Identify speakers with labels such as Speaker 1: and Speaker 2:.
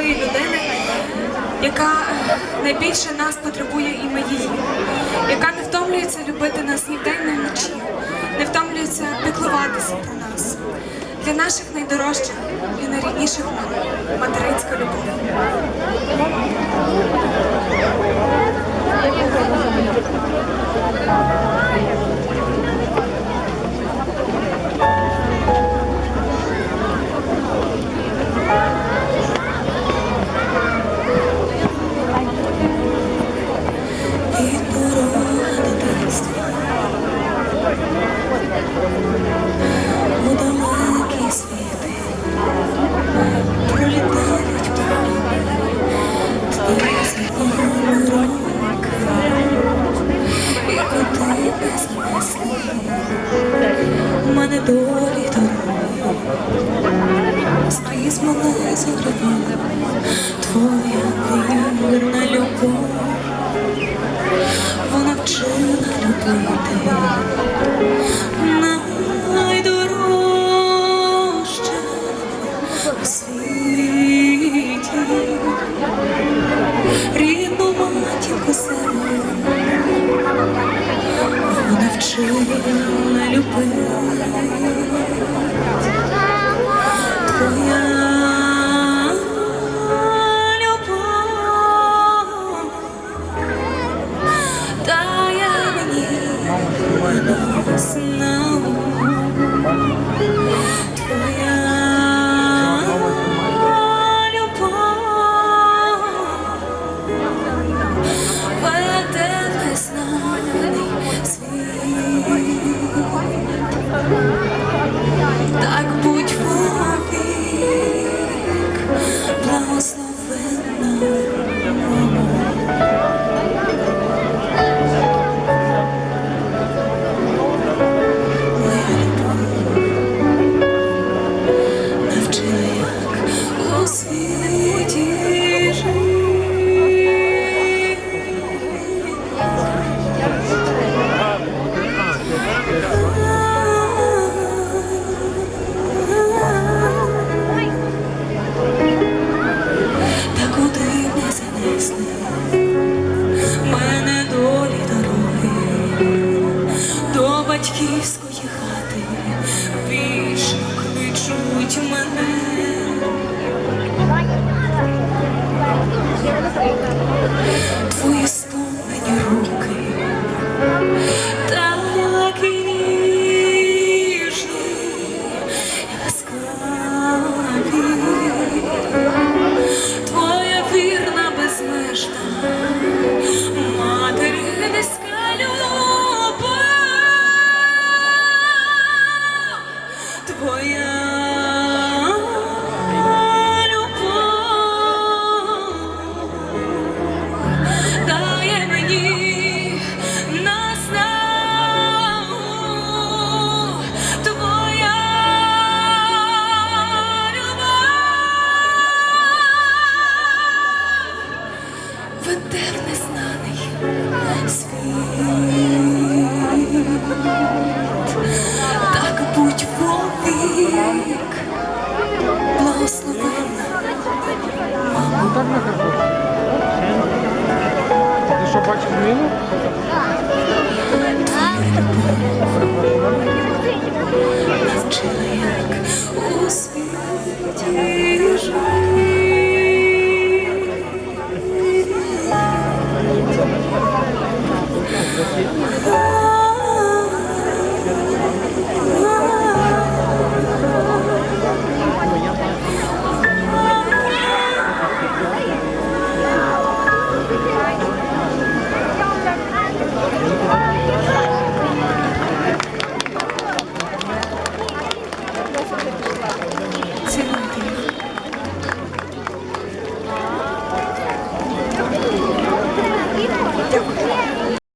Speaker 1: такої людини, яка найбільше нас потребує і ми її, яка не втомлюється любити нас ні вдень, ні вночі, не втомлюється піклуватися про нас. Для наших найдорожчих і найрідніших мам материнська любов.
Speaker 2: Не мене долі дороги, скрізь мене загребала твоя Snow. muito ruim.